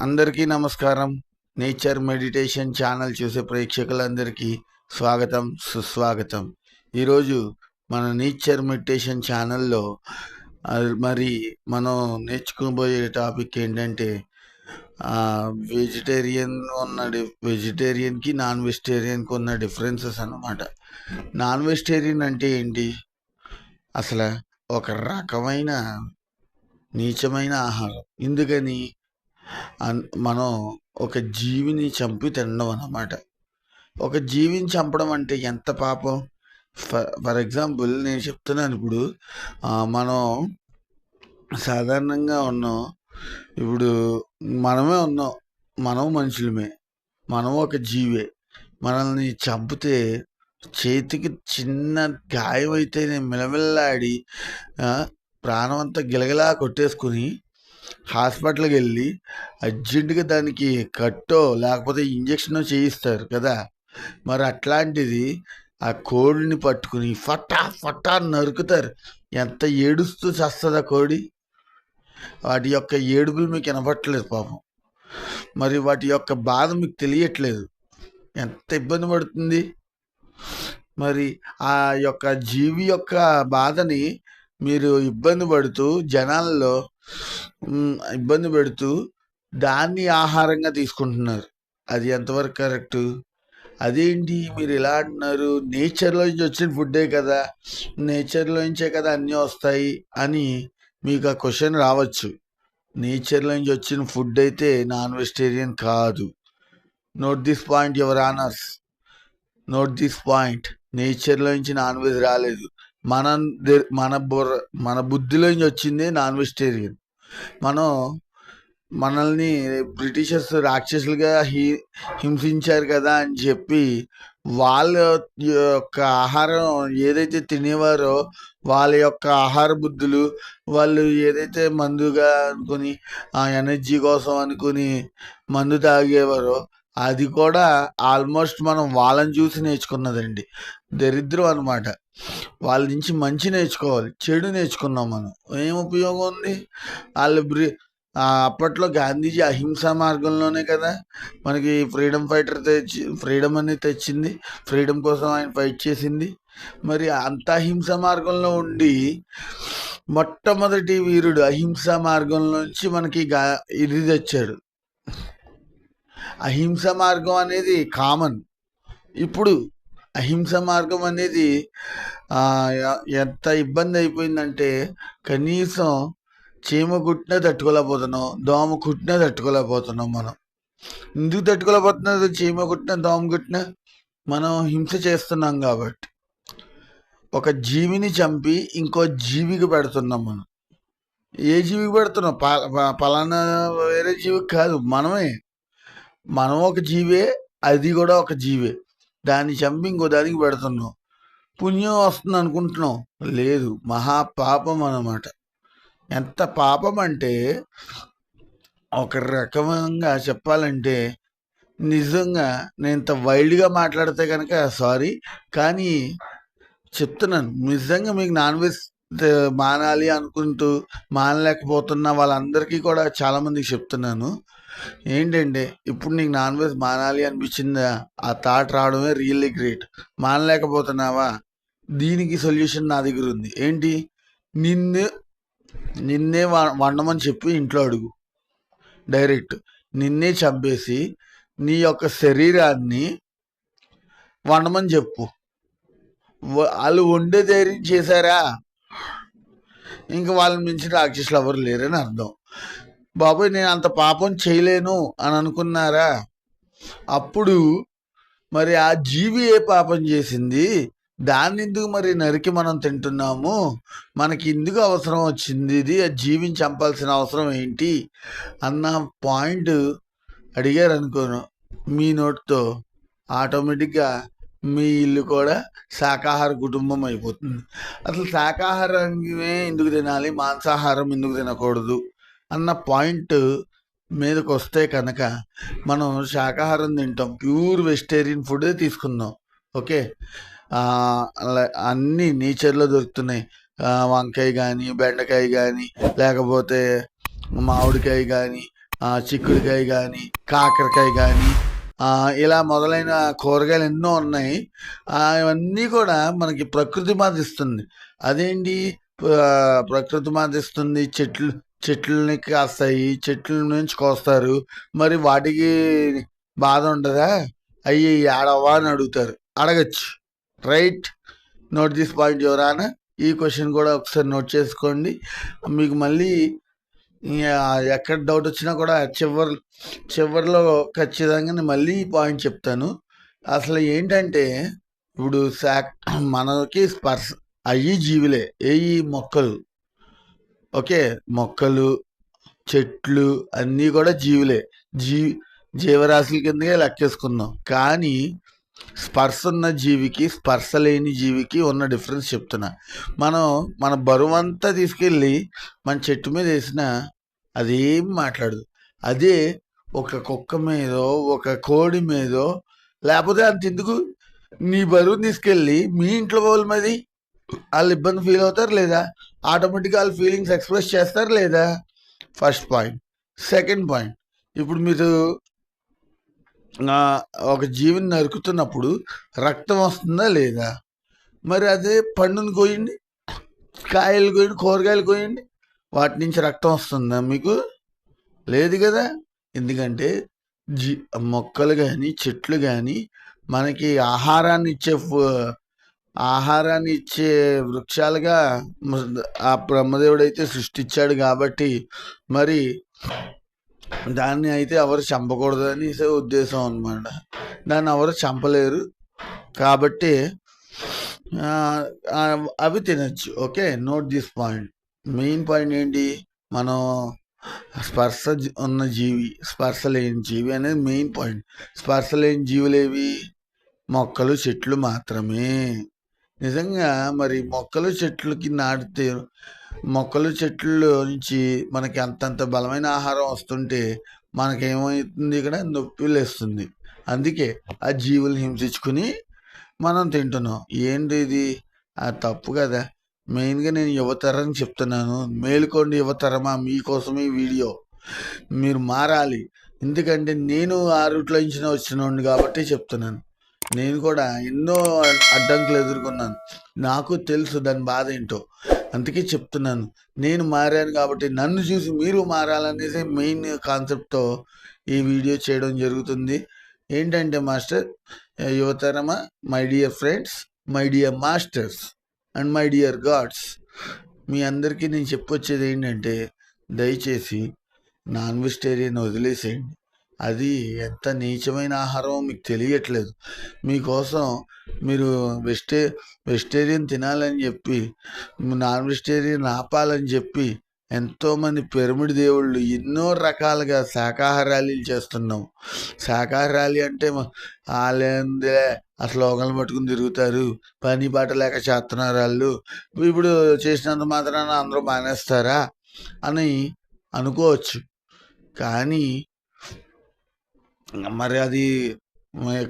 అందరికీ నమస్కారం. Nature meditation channel చూసే ప్రేక్షకులందరికీ స్వాగతం సుస్వాగతం. ఈరోజు మన నేచర్ మెడిటేషన్ ఛానల్లో మరి మనం నేర్చుకోబోయే టాపిక్ ఏంటంటే వెజిటేరియన్ ఉన్న డి- వెజిటేరియన్కి నాన్ వెజిటేరియన్కి ఉన్న డిఫరెన్సెస్ అన్నమాట. నాన్ వెజిటేరియన్ అంటే ఏంటి? అసలు ఒక రకమైన నీచమైన ఆహారం. ఎందుకని? మనం ఒక జీవిని చంపి తినడం అన్నమాట ఒక జీవిని చంపడం అంటే ఎంత పాపం? ఫర్ ఫర్ ఎగ్జాంపుల్ నేను చెప్తున్నాను ఇప్పుడు. మనం సాధారణంగా ఉన్నాం. ఇప్పుడు మనమే ఉన్నాం. మనం మనుషులమే. మనం ఒక జీవే. మనల్ని చంపితే చేతికి చిన్న గాయం అయితే మిలమిల్లాడి ప్రాణం అంతా గిలగిలా కొట్టేసుకుని హాస్పిటల్కి వెళ్ళి అర్జెంటుగా దానికి కట్టో లేకపోతే ఇంజక్షనో చేయిస్తారు కదా. మరి అట్లాంటిది ఆ కోడిని పట్టుకుని ఫటా ఫటా నరుకుతారు. ఎంత ఏడుస్తూ చస్తుంది ఆ కోడి? వాటి యొక్క ఏడుపులు మీకు వినపట్లేదు పాపం. మరి వాటి యొక్క బాధ మీకు తెలియట్లేదు. ఎంత ఇబ్బంది పడుతుంది? మరి ఆ యొక్క జీవి యొక్క బాధని మీరు ఇబ్బంది పడుతూ జనాల్లో ఇబ్బంది పెడుతూ దాన్ని ఆహారంగా తీసుకుంటున్నారు. అది ఎంతవరకు కరెక్ట్? అదేంటి మీరు ఇలా అంటున్నారు? నేచర్లో నుంచి వచ్చిన ఫుడ్డే కదా. నేచర్లో నుంచే కదా అన్నీ వస్తాయి అని మీకు ఆ క్వశ్చన్ రావచ్చు. నేచర్లో నుంచి వచ్చిన ఫుడ్ అయితే నాన్ వెజిటేరియన్ కాదు. Note this point your honours note this point నేచర్లో నుంచి నాన్ వెజ్ రాలేదు. మన మన బుర్ర మన బుద్ధిలోంచి వచ్చింది నాన్ వెజిటేరియన్. మనం మనల్ని బ్రిటిషర్స్ రాక్షసులుగా హి హింసించారు కదా అని చెప్పి వాళ్ళ యొక్క ఆహారం ఏదైతే తినేవారో వాళ్ళ యొక్క ఆహార బుద్ధులు వాళ్ళు ఏదైతే మందుగా అనుకుని ఆ ఎనర్జీ కోసం అనుకుని మందు తాగేవారో అది కూడా ఆల్మోస్ట్ మనం వాళ్ళని చూసి నేర్చుకున్నదండి. దరిద్రం అనమాట వాళ్ళ నుంచి మంచి నేర్చుకోవాలి చెడు నేర్చుకున్నాం మనం. ఏం ఉపయోగం ఉంది? వాళ్ళు బ్రి అప్పట్లో గాంధీజీ అహింసా మార్గంలోనే కదా మనకి ఫ్రీడమ్ ఫైటర్ తెచ్చి ఫ్రీడమ్ అనేది తెచ్చింది. ఫ్రీడమ్ కోసం ఆయన ఫైట్ చేసింది. మరి అంత అహింస మార్గంలో ఉండి మొట్టమొదటి వీరుడు అహింసా మార్గంలోంచి మనకి గా ఇది తెచ్చాడు. అహింస మార్గం అనేది కామన్ ఇప్పుడు అహింస మార్గం అనేది ఎంత ఇబ్బంది అయిపోయిందంటే కనీసం చీమ కుట్టినా తట్టుకోలేకపోతున్నాం దోమ కుట్టినా తట్టుకోలేకపోతున్నాం మనం. ఎందుకు తట్టుకోలేకపోతున్నది చీమ కుట్టినా దోమ కుట్టినా? మనం హింస చేస్తున్నాం కాబట్టి. ఒక జీవిని చంపి ఇంకో జీవికి పెడుతున్నాం మనం. ఏ జీవికి పెడుతున్నాం? పలానా వేరే జీవికి కాదు మనమే. మనం ఒక జీవే అది కూడా ఒక జీవే. దాన్ని చంపి ఇంకో దానికి పెడుతున్నాం పుణ్యం వస్తుంది అనుకుంటున్నాం లేదు మహా పాపం అన్నమాట. ఎంత పాపం అంటే ఒక రకంగా చెప్పాలంటే నిజంగా నేను ఇంత వైల్డ్గా మాట్లాడితే కనుక సారీ కానీ చెప్తున్నాను. నిజంగా మీకు నాన్ వెజ్ మానాలి అనుకుంటూ మానలేకపోతున్న వాళ్ళందరికీ కూడా చాలామందికి చెప్తున్నాను. ఏంటంటే ఇప్పుడు నీకు నాన్ వెజ్ మానాలి అనిపించిందా? ఆ థాట్ రావడమే రియల్లీ గ్రేట్. మానలేకపోతున్నావా? దీనికి సొల్యూషన్ నా దగ్గర ఉంది. ఏంటి? నిన్ను నిన్నే వండమని చెప్పి ఇంట్లో అడుగు. డైరెక్ట్. నిన్నే చంపేసి నీ యొక్క శరీరాన్ని వండమని చెప్పు. వాళ్ళు వండే ధైర్యం చేశారా? ఇంక వాళ్ళని మించిన రాక్షసులు ఎవరు లేరని అర్థం. బాబోయ్ నేను అంత పాపం చేయలేను అని అనుకున్నారా? అప్పుడు మరి ఆ జీవి ఏ పాపం చేసింది? దాన్ని ఎందుకు మరి నరికి మనం తింటున్నాము? మనకి ఎందుకు అవసరం వచ్చింది ఇది? ఆ జీవిని చంపాల్సిన అవసరం ఏంటి? అన్న పాయింట్ అడిగారు అనుకోను మీ నోటితో ఆటోమేటిక్గా మీ ఇల్లు కూడా శాకాహార కుటుంబం అయిపోతుంది. అసలు శాకాహారమే ఎందుకు తినాలి? మాంసాహారం ఎందుకు తినకూడదు? అన్న పాయింట్ మీదకి వస్తే కనుక మనం శాకాహారం తింటాం. ప్యూర్ వెజిటేరియన్ ఫుడ్ తీసుకుందాం. ఓకే? అలా- అన్నీ నేచర్లో దొరుకుతున్నాయి. వంకాయ కానీ బెండకాయ కానీ లేకపోతే మామిడికాయ కానీ చిక్కుడుకాయ కానీ కాకరకాయ కానీ ఇలా మొదలైన కూరగాయలు ఎన్నో ఉన్నాయి. అవన్నీ కూడా మనకి ప్రకృతి మాదిస్తుంది అదేంటి? ప్రకృతి మాదిస్తుంది చెట్లు చెట్లని కాస్తాయి చెట్ల నుంచి కోస్తారు. మరి వాటికి బాధ ఉండదా? అయ్యి ఆడవా అని అడుగుతారు. అడగచ్చు. రైట్. నోట్ దిస్ పాయింట్ ఎవరానా ఈ క్వశ్చన్ కూడా ఒకసారి నోట్ చేసుకోండి. మీకు మళ్ళీ ఎక్కడ డౌట్ వచ్చినా కూడా చివరి చివరిలో ఖచ్చితంగా నేను మళ్ళీ ఈ పాయింట్ చెప్తాను. అసలు ఏంటంటే ఇప్పుడు శాక్ మనకి స్పర్శ అయ్యి జీవులే ఏ మొక్కలు. ఓకే మొక్కలు చెట్లు అన్నీ కూడా జీవులే. జీ జీవరాశుల కిందకే లెక్కేసుకుందాం. కానీ స్పర్శ ఉన్న జీవికి స్పర్శ లేని జీవికి ఉన్న డిఫరెన్స్ చెప్తున్నా. మనం మన బరువంతా తీసుకెళ్ళి మన చెట్టు మీద వేసిన అదేం మాట్లాడదు. అదే ఒక కుక్క మీదో ఒక కోడి మీదో లేకపోతే అంత ఎందుకు? నీ బరువు తీసుకెళ్ళి మీ ఇంట్లో వాళ్ళ మరి వాళ్ళు ఇబ్బంది ఫీల్ అవుతారు లేదా? ఆటోమేటిక్గా వాళ్ళ ఫీలింగ్స్ ఎక్స్ప్రెస్ చేస్తారు లేదా? First point. Second point. ఇప్పుడు మీరు ఒక జీవిని నరుకుతున్నప్పుడు రక్తం వస్తుందా లేదా? మరి అదే పండుని కోయండి కాయలు కోయండి కూరగాయలు కోయండి వాటి నుంచి రక్తం వస్తుందా మీకు? లేదు కదా? ఎందుకంటే జీ మొక్కలు కానీ చెట్లు కానీ మనకి ఆహారాన్ని ఇచ్చే ఆహారాన్ని ఇచ్చే వృక్షాలుగా ఆ బ్రహ్మదేవుడు అయితే సృష్టించాడు కాబట్టి మరి దాన్ని అయితే ఎవరు చంపకూడదు అని ఉద్దేశం అనమాట దాన్ని ఎవరు చంపలేరు కాబట్టి అవి తినచ్చు. Okay note this point. Main point ఏంటి? మనం స్పర్శ ఉన్న జీవి స్పర్శ లేని జీవి అనేది మెయిన్ పాయింట్. స్పర్శ లేని జీవులేవి? మొక్కలు చెట్లు మాత్రమే. నిజంగా మరి మొక్కలు చెట్లకి నాటితే మొక్కలు చెట్లు నుంచి మనకి అంతంత బలమైన ఆహారం వస్తుంటే మనకేమవుతుంది ఇక్కడ? నొప్పి లేస్తుంది. అందుకే ఆ జీవులు హింసించుకుని మనం తింటున్నాం. ఏంటి ఇది? ఆ తప్పు కదా. మెయిన్గా నేను యువతరం చెప్తున్నాను. మేలుకోండి యువతరమా? మీకోసం ఈ వీడియో. మీరు మారాలి. ఎందుకంటే నేను ఆ రూట్లో నుంచి వచ్చినోడిని కాబట్టి చెప్తున్నాను. నేను కూడా ఎన్నో అడ్డంకులు ఎదుర్కొన్నాను. నాకు తెలుసు దాని బాధ ఏంటో. అందుకే చెప్తున్నాను. నేను మారాను కాబట్టి నన్ను చూసి మీరు మారాలనేది మెయిన్ కాన్సెప్ట్తో ఈ వీడియో చేయడం జరుగుతుంది. ఏంటంటే master యువతరమా? My dear friends my dear masters and my dear gods. మీ అందరికీ నేను చెప్పొచ్చేది ఏంటంటే దయచేసి నాన్ వెజిటేరియన్ వదిలేసేయండి. అది ఎంత నీచమైన ఆహారం మీకు తెలియట్లేదు. మీకోసం మీరు వెజిటే వెజిటేరియన్ తినాలని చెప్పి నాన్ వెజిటేరియన్ ఆపాలని చెప్పి ఎంతోమంది పిరమిడ్ దేవుళ్ళు ఎన్నో రకాలుగా శాకాహార ర్యాలీలు చేస్తున్నాం. శాకాహార ర్యాలీ అంటే మ- ఆ శ్లోకాలు పట్టుకుని తిరుగుతారు పని పాట లేక చేస్తున్నారు వాళ్ళు. ఇప్పుడు చేసినంత మాత్రాన అందరూ మానేస్తారా? అని అనుకోవచ్చు. కానీ మరి అది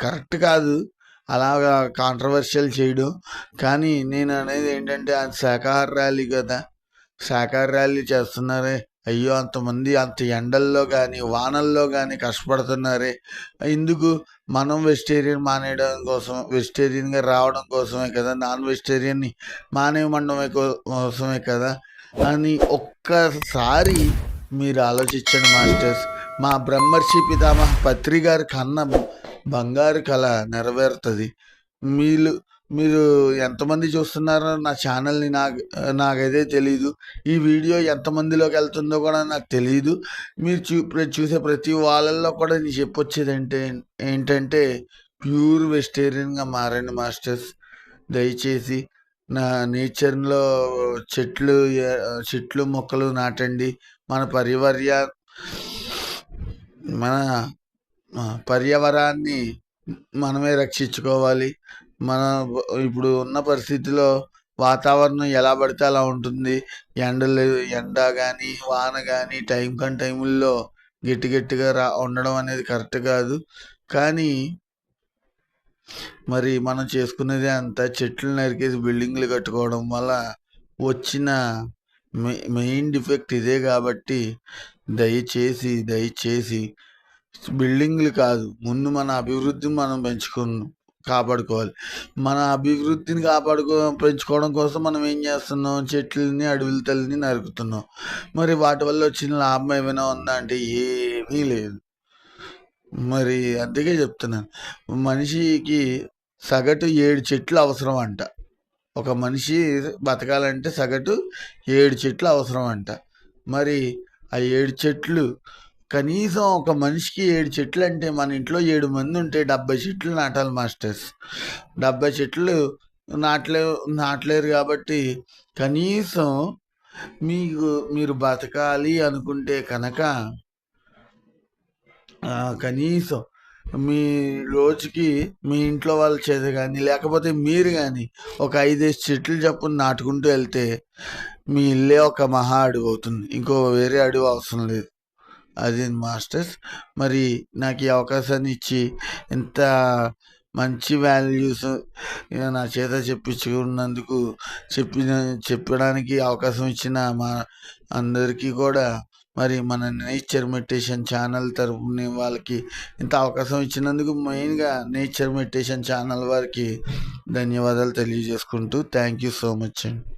కరెక్ట్ కాదు. అలాగా కాంట్రవర్షియల్ చేయడం. కానీ నేను అనేది ఏంటంటే అది శాఖాహార ర్యాలీ కదా. శాఖాహార ర్యాలీ చేస్తున్నారే. అయ్యో అంతమంది అంత ఎండల్లో కానీ వానల్లో కానీ కష్టపడుతున్నారే. ఎందుకు? మనం వెజిటేరియన్ మానేయడం కోసం వెజిటేరియన్గా రావడం కోసమే కదా. నాన్ వెజిటేరియన్ని మానేయమండమే కో- కోసమే కదా. అని ఒక్కసారి మీరు ఆలోచించండి మాస్టర్స్. మా బ్రహ్మర్షి పితామహ పత్రి గారి కన్న బంగారు కళ నెరవేరుతుంది. మీరు మీరు ఎంతమంది చూస్తున్నారో నా ఛానల్ని నాకు నాకైతే తెలియదు ఈ వీడియో ఎంతమందిలోకి వెళ్తుందో కూడా నాకు తెలియదు మీరు చూ చూసే ప్రతి వాళ్ళల్లో కూడా నేను చెప్పొచ్చేది అంటే ఏంటంటే ప్యూర్ వెజిటేరియన్గా మారండి మాస్టర్స్. దయచేసి నా నేచర్లో చెట్లు చెట్లు మొక్కలు నాటండి. మన పరివర్య మన పర్యావరణాన్ని మనమే రక్షించుకోవాలి. మన ఇప్పుడు ఉన్న పరిస్థితిలో వాతావరణం ఎలా పడితే అలా ఉంటుంది. ఎండలు ఎండ కానీ వాన కానీ టైం కన్ టైముల్లో గట్టి గట్టిగా రా ఉండడం అనేది కరెక్ట్ కాదు. కానీ మరి మనం చేసుకునేది అంతా చెట్లు నరికేసి బిల్డింగ్లు కట్టుకోవడం వల్ల వచ్చిన మె మెయిన్ డిఫెక్ట్ ఇదే కాబట్టి దయచేసి దయచేసి బిల్డింగ్లు కాదు ముందు మన అభివృద్ధిని మనం పెంచుకున్నాం కాపాడుకోవాలి. మన అభివృద్ధిని కాపాడుకో పెంచుకోవడం కోసం మనం ఏం చేస్తున్నాం? చెట్లని అడవుల తల్లిని నరుకుతున్నాం. మరి వాటి వల్ల వచ్చిన లాభం ఏమైనా ఉందా అంటే ఏమీ లేదు. మరి అందుకే చెప్తున్నాను. మనిషికి సగటు ఏడు చెట్లు అవసరం అంట. ఒక మనిషి బతకాలంటే సగటు ఏడు చెట్లు అవసరం అంట. మరి ఆ ఏడు చెట్లు. కనీసం ఒక మనిషికి ఏడు చెట్లు అంటే మన ఇంట్లో ఏడు మంది ఉంటే డెబ్బై చెట్లు నాటాలి మాస్టర్స్. డెబ్బై చెట్లు నాటలే నాటలేరు కాబట్టి కనీసం మీకు మీరు బతకాలి అనుకుంటే కనుక కనీసం మీ రోజుకి మీ ఇంట్లో వాళ్ళ చేత కానీ లేకపోతే మీరు కానీ ఒక ఐదేసి చెట్లు చొప్పున నాటుకుంటూ వెళ్తే మీ ఇల్లే ఒక మహా అడుగు అవుతుంది. ఇంకో వేరే అడుగు అవసరం లేదు. అది మాస్టర్స్. మరి నాకు ఈ అవకాశాన్ని ఇచ్చి ఇంత మంచి వాల్యూస్ నా చేత చెప్పించుకున్నందుకు చెప్పిన చెప్పడానికి అవకాశం ఇచ్చిన మా అందరికీ కూడా మరి మన నేచర్ మెడిటేషన్ ఛానల్ తరపున వాళ్ళకి ఇంత అవకాశం ఇచ్చినందుకు మెయిన్గా నేచర్ మెడిటేషన్ ఛానల్ వారికి ధన్యవాదాలు తెలియజేసుకుంటూ థ్యాంక్ యూ సో మచ్ అండి.